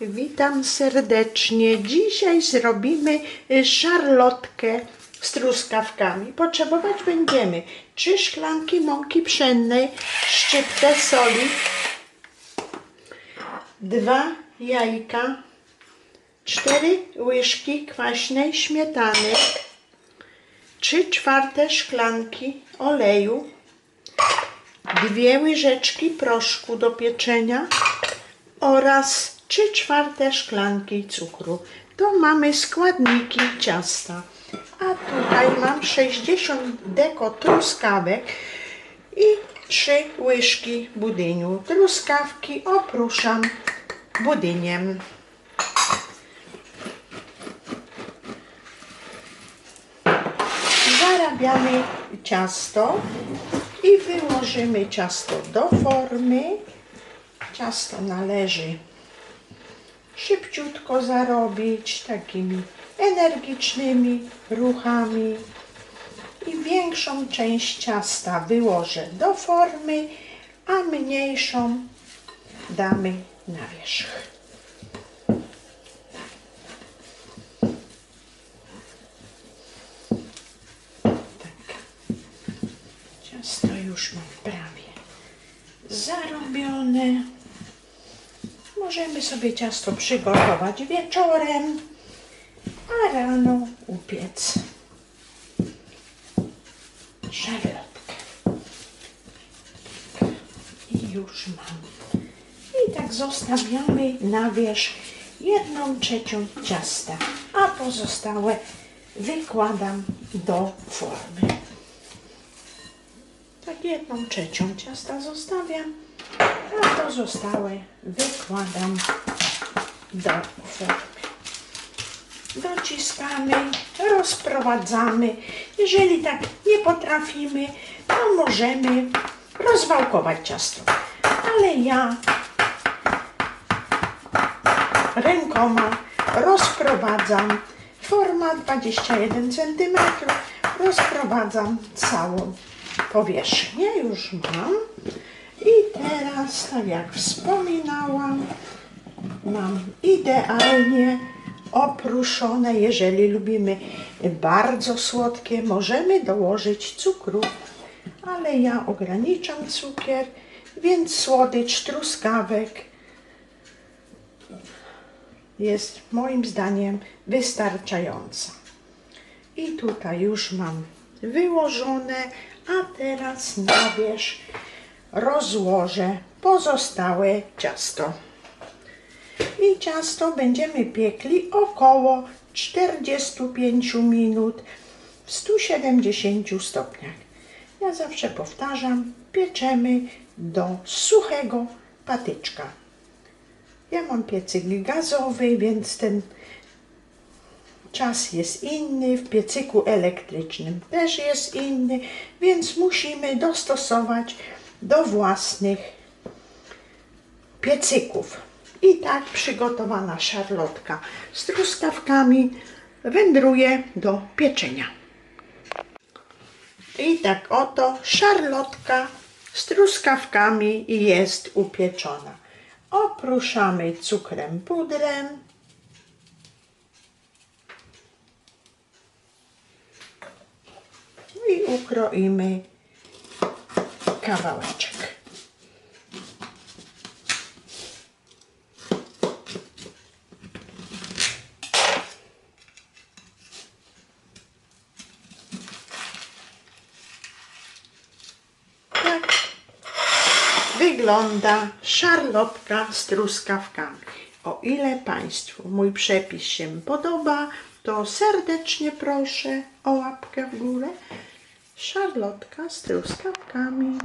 Witam serdecznie. Dzisiaj zrobimy y, szarlotkę z truskawkami. Potrzebować będziemy trzy szklanki mąki pszennej, szczyptę soli, dwa jajka, cztery łyżki kwaśnej śmietany, trzy czwarte szklanki oleju, dwie łyżeczki proszku do pieczenia oraz 3 czwarte szklanki cukru. To mamy składniki ciasta. A tutaj mam 60 deko truskawek i 3 łyżki budyniu. Truskawki opruszam budyniem. Zarabiamy ciasto i wyłożymy ciasto do formy. Ciasto należy szybciutko zarobić takimi energicznymi ruchami i większą część ciasta wyłożę do formy, a mniejszą damy na wierzch. Tak. Ciasto już mam prawie zarobione. Możemy sobie ciasto przygotować wieczorem, a rano upiec szarlotkę. I już mam. I tak zostawiamy na wierzch jedną trzecią ciasta, a pozostałe wykładam do formy. Tak jedną trzecią ciasta zostawiam, a pozostałe wykładam do formy. Dociskamy, rozprowadzamy. Jeżeli tak nie potrafimy, to możemy rozwałkować ciasto. Ale ja rękoma rozprowadzam. Forma 21 cm. Rozprowadzam całą powierzchnię. Już mam. I teraz, tak jak wspominałam, mam idealnie opruszone. Jeżeli lubimy bardzo słodkie, możemy dołożyć cukru, ale ja ograniczam cukier, więc słodycz truskawek jest moim zdaniem wystarczająca. I tutaj już mam wyłożone, a teraz na wierzch rozłożę pozostałe ciasto. I ciasto będziemy piekli około 45 minut w 170 stopniach. Ja zawsze powtarzam, pieczemy do suchego patyczka. Ja mam piecyk gazowy, więc ten czas jest inny, w piecyku elektrycznym też jest inny, więc musimy dostosować do własnych piecyków. I tak przygotowana szarlotka z truskawkami wędruje do pieczenia. I tak oto szarlotka z truskawkami jest upieczona. Opruszamy cukrem pudrem. I ukroimy kawałeczek. Tak wygląda szarlotka z truskawkami. O ile Państwu mój przepis się podoba, to serdecznie proszę o łapkę w górę. Szarlotka z truskawkami.